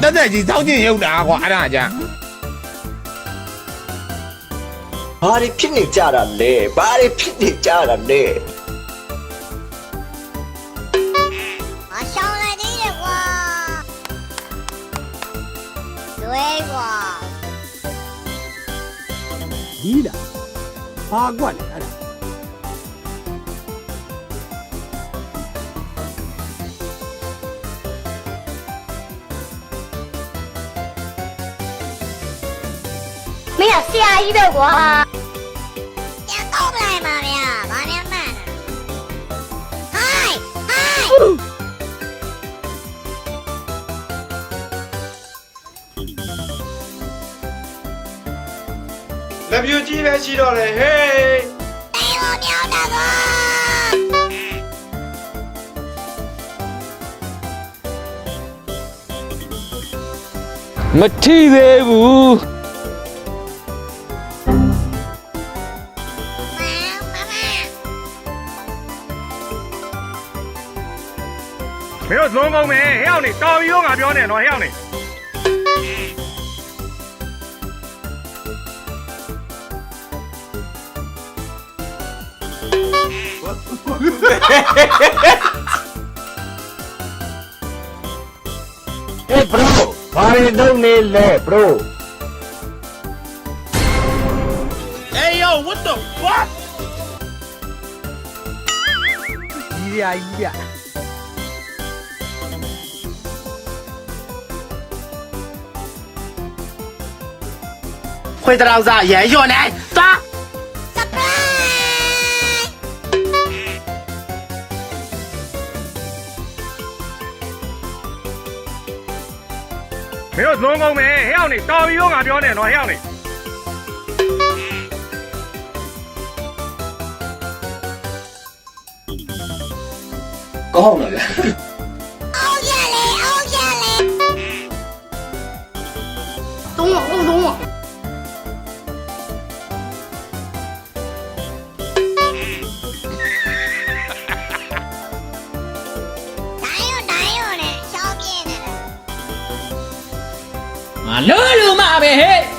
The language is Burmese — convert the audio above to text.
那那你找你有哪话哪家？把你骗你家人嘞，把你骗你家人嘞。我上来的人，对哇。你俩八卦来点。 ဆရာကြီးပဲကွာပြန်တော့မလိုက်ပါဗျာဘာများမှန်းဟိုင်းဟိုင်းလက်ပြူကြီးပဲရှိတော့တယ်ဟေးတေးလို့မြောက်တာကွာမထိသေးဘူး 没有成功没？要你到用啊，表演我要你。hey bro, party no need that, bro. Hey yo, what the fuck? Yeah, yeah. ခွေတရောင်စားရမ်းရော်နေသွားမင်းတို့လုံးကုန်မယ်ဟဲ့အောင်နေတော်ပြီတော့ငါပြောနေတော့ဟဲ့အောင်နေကောင်းတယ်ဗျ င်းပြင်းနေတာငါလွယ်လူမပဲဟဲ့